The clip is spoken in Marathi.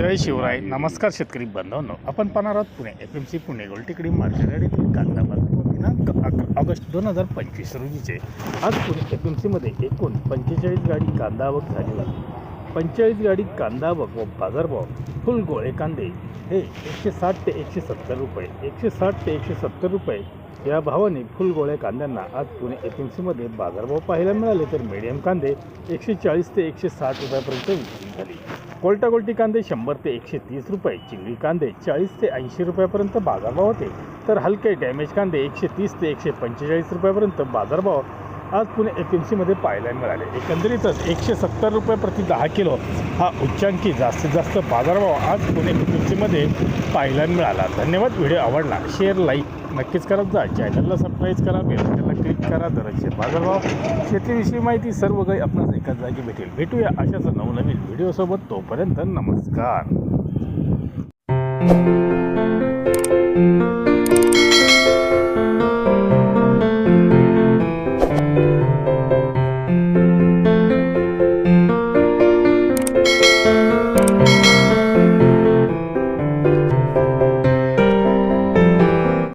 जय शिवराय. नमस्कार शेतकरी बांधवांनो आपण पाहणार आहोत Pune F M C Pune Goltekdi market येथील कांदा बाजार दिनांक अकरा ऑगस्ट दोन हजार पंचवीस रोजीचे. आज पुणे एफ एम सीमध्ये एकूण पंचेचाळीस गाडी कांदा आवक झाली होती पंचेचाळीस गाडी कांदा आवक व बाजारभाव फुल गोळे कांदे. हे एकशे साठ ते एकशे सत्तर रुपये. एकशे साठ ते एकशे सत्तर रुपये. या भावाने फुल गोळ्या कांद्यांना आज पुणे एफ एम सीमध्ये बाजारभाव पाहायला मिळाले. तर मीडियम कांदे एकशे चाळीस ते एकशे साठ रुपयापर्यंत विक्री झाली. कोलटा कांदे शंभर ते एकशे तीस रुपये चिंगळी कांदे चाळीस ते ऐंशी रुपयापर्यंत बाजारभाव होते. तर हलके डॅमेज कांदे एकशे तीस ते एकशे पंचेचाळीस रुपयापर्यंत बाजारभाव आज पुणे एफ एम सीमध्ये पाहायला मिळाले. एकंदरीतच एकशे सत्तर रुपये प्रति दहा किलो हा उच्चांकी जास्तीत जास्त बाजारभाव आज पुणे एफ एम सीमध्ये पाहायला मिळाला. धन्यवाद. व्हिडिओ आवडला शेअर लाईक नक्कीच करत जा चॅनलला सबस्क्राईब करा बेलला क्लिक करा. दररोजचे बाजारभाव शेतीविषयी माहिती सर्व काही आपणास एकाच जागी भेटेल. भेटूया अशाच नवनवीन व्हिडिओसोबत. तोपर्यंत नमस्कार.